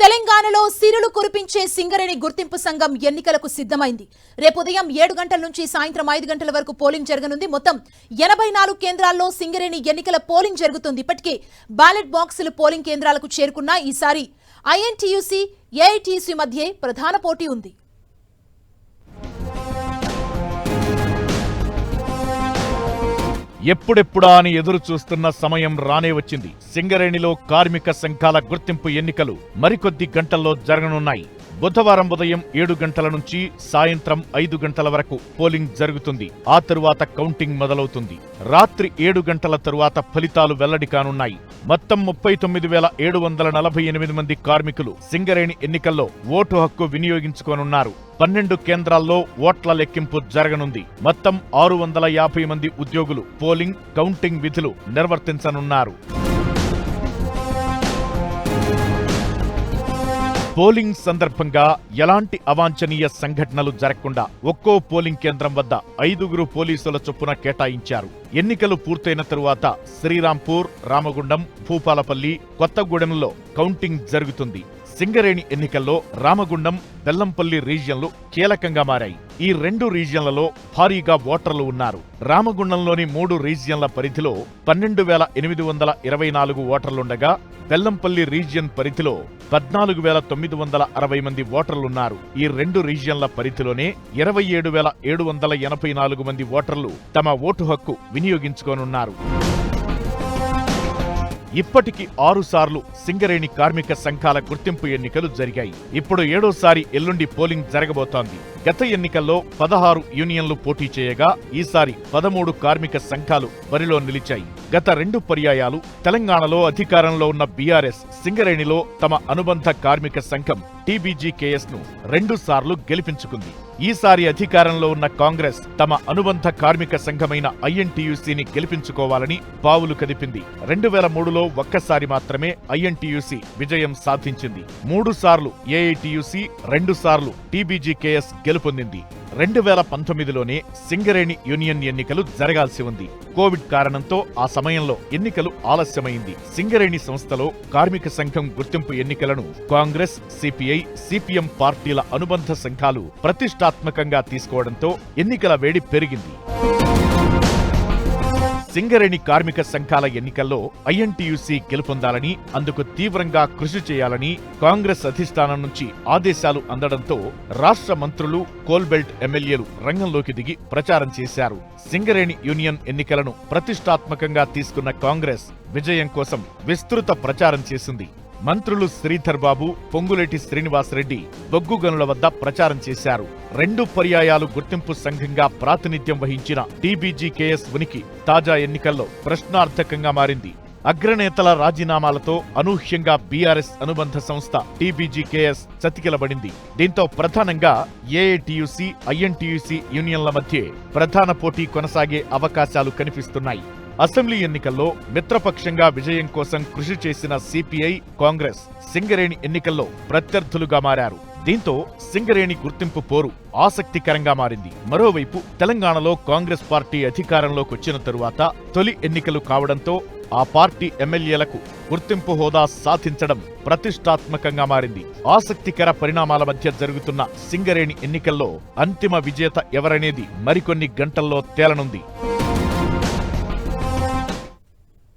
తెలంగాణలో సిరులు కురిపించే సింగరేణి గుర్తింపు సంఘం ఎన్నికలకు సిద్ధమైంది. రేపు ఉదయం ఏడు గంటల నుంచి సాయంత్రం ఐదు గంటల వరకు పోలింగ్ జరగనుంది. మొత్తం ఎనభై నాలుగు కేంద్రాల్లో సింగరేణి ఎన్నికల పోలింగ్ జరుగుతుంది. ఇప్పటికే బ్యాలెట్ బాక్సులు పోలింగ్ కేంద్రాలకు చేరుకున్న ఈసారి ఐఎన్టీయూసీ ఏఐటీయూసీ మధ్య ప్రధాన పోటీ ఉంది. ఎప్పుడెప్పుడా అని ఎదురు చూస్తున్న సమయం రానే వచ్చింది. సింగరేణిలో కార్మిక సంఘాల గుర్తింపు ఎన్నికలు మరికొద్ది గంటల్లో జరగనున్నాయి. బుధవారం ఉదయం ఏడు గంటల నుంచి సాయంత్రం ఐదు గంటల వరకు పోలింగ్ జరుగుతుంది. ఆ తరువాత కౌంటింగ్ మొదలవుతుంది. రాత్రి ఏడు గంటల తరువాత ఫలితాలు వెల్లడి కానున్నాయి. మొత్తం ముప్పై తొమ్మిది వేల ఏడు వందల నలభై ఎనిమిది మంది కార్మికులు సింగరేణి ఎన్నికల్లో ఓటు హక్కు వినియోగించుకోనున్నారు. పన్నెండు కేంద్రాల్లో ఓట్ల లెక్కింపు జరగనుంది. మొత్తం ఆరు వందల యాభై మంది ఉద్యోగులు పోలింగ్ కౌంటింగ్ విధులు నిర్వర్తించనున్నారు. పోలింగ్ సందర్భంగా ఎలాంటి అవాంఛనీయ సంఘటనలు జరగకుండా ఒక్కో పోలింగ్ కేంద్రం వద్ద ఐదుగురు పోలీసుల చొప్పున కేటాయించారు. ఎన్నికలు పూర్తయిన తరువాత శ్రీరాంపూర్ రామగుండం భూపాలపల్లి కొత్తగూడెంలో కౌంటింగ్ జరుగుతుంది. సింగరేణి ఎన్నికల్లో రామగుండం బెల్లంపల్లి రీజియన్లు కీలకంగా మారాయి. ఈ రెండు రీజియన్లలో భారీగా ఓటర్లు ఉన్నారు. రామగుండంలోని మూడు రీజియన్ల పరిధిలో పన్నెండు వేల ఎనిమిది వందల ఇరవై నాలుగు ఓటర్లుండగా బెల్లంపల్లి రీజియన్ పరిధిలో పద్నాలుగు వేల తొమ్మిది వందల అరవై మంది ఓటర్లున్నారు. ఈ రెండు రీజియన్ల పరిధిలోనే ఇరవై ఏడు వేల ఏడు వందల ఎనభై నాలుగు మంది ఓటర్లు తమ ఓటు హక్కు వినియోగించుకోనున్నారు. ఇప్పటికి ఆరు సార్లు సింగరేణి కార్మిక సంఘాల గుర్తింపు ఎన్నికలు జరిగాయి. ఇప్పుడు ఏడోసారి ఎల్లుండి పోలింగ్ జరగబోతోంది. గత ఎన్నికల్లో పదహారు యూనియన్లు పోటీ చేయగా ఈసారి పదమూడు కార్మిక సంఘాలు బరిలో నిలిచాయి. గత రెండు పర్యాయాలు తెలంగాణలో అధికారంలో ఉన్న బీఆర్ఎస్ సింగరేణిలో తమ అనుబంధ కార్మిక సంఘం టీబీజీకేఎస్ను రెండు సార్లు గెలిపించుకుంది. ఈసారి అధికారంలో ఉన్న కాంగ్రెస్ తమ అనుబంధ కార్మిక సంఘమైన ఐఎన్టీయూసీని గెలిపించుకోవాలని పావులు కదిపింది. రెండు వేల మూడులో ఒక్కసారి మాత్రమే ఐఎన్టీయూసీ విజయం సాధించింది. మూడు సార్లు ఏఐటీయూసీ రెండు సార్లు టీబీజీకేఎస్ గెలుపొందింది. రెండు వేల పంతొమ్మిదిలోనే సింగరేణి యూనియన్ ఎన్నికలు జరగాల్సి ఉంది. కోవిడ్ కారణంతో ఆ సమయంలో ఎన్నికలు ఆలస్యమైంది. సింగరేణి సంస్థలో కార్మిక సంఘం గుర్తింపు ఎన్నికలను కాంగ్రెస్ సిపిఐ సిపిఎం పార్టీల అనుబంధ సంఘాలు ప్రతిష్టాత్మకంగా తీసుకోవడంతో ఎన్నికల వేడి పెరిగింది. సింగరేణి కార్మిక సంఘాల ఎన్నికల్లో ఐఎన్టీయూసీ గెలుపొందాలని అందుకు తీవ్రంగా కృషి చేయాలని కాంగ్రెస్ అధిష్టానం నుంచి ఆదేశాలు అందడంతో రాష్ట్ర మంత్రులు కోల్బెల్ట్ ఎమ్మెల్యేలు రంగంలోకి దిగి ప్రచారం చేశారు. సింగరేణి యూనియన్ ఎన్నికలను ప్రతిష్టాత్మకంగా తీసుకున్న కాంగ్రెస్ విజయం కోసం విస్తృత ప్రచారం చేసింది. మంత్రులు శ్రీధర్ బాబు పొంగులేటి శ్రీనివాసరెడ్డి బొగ్గుగనుల వద్ద ప్రచారం చేశారు. రెండు పర్యాయాలు గుర్తింపు సంఘంగా ప్రాతినిధ్యం వహించిన టీబీజీకేఎస్ ఉనికి తాజా ఎన్నికల్లో ప్రశ్నార్థకంగా మారింది. అగ్రనేతల రాజీనామాలతో అనూహ్యంగా బీఆర్ఎస్ అనుబంధ సంస్థ టీబీజీకేఎస్ చతికిలబడింది. దీంతో ప్రధానంగా ఏఐటీయూసీ ఐఎన్టీయూసీ యూనియన్ల మధ్య ప్రధాన పోటీ కొనసాగే అవకాశాలు కనిపిస్తున్నాయి. అసెంబ్లీ ఎన్నికల్లో మిత్రపక్షంగా విజయం కోసం కృషి చేసిన సిపిఐ కాంగ్రెస్ సింగరేణి ఎన్నికల్లో ప్రత్యర్థులుగా మారారు. దీంతో సింగరేణి గుర్తింపు పోరు ఆసక్తికరంగా మారింది. మరోవైపు తెలంగాణలో కాంగ్రెస్ పార్టీ అధికారంలోకి వచ్చిన తరువాత తొలి ఎన్నికలు కావడంతో ఆ పార్టీ ఎమ్మెల్యేలకు గుర్తింపు హోదా సాధించడం ప్రతిష్టాత్మకంగా మారింది. ఆసక్తికర పరిణామాల మధ్య జరుగుతున్న సింగరేణి ఎన్నికల్లో అంతిమ విజేత ఎవరనేది మరికొన్ని గంటల్లో తేలనుంది.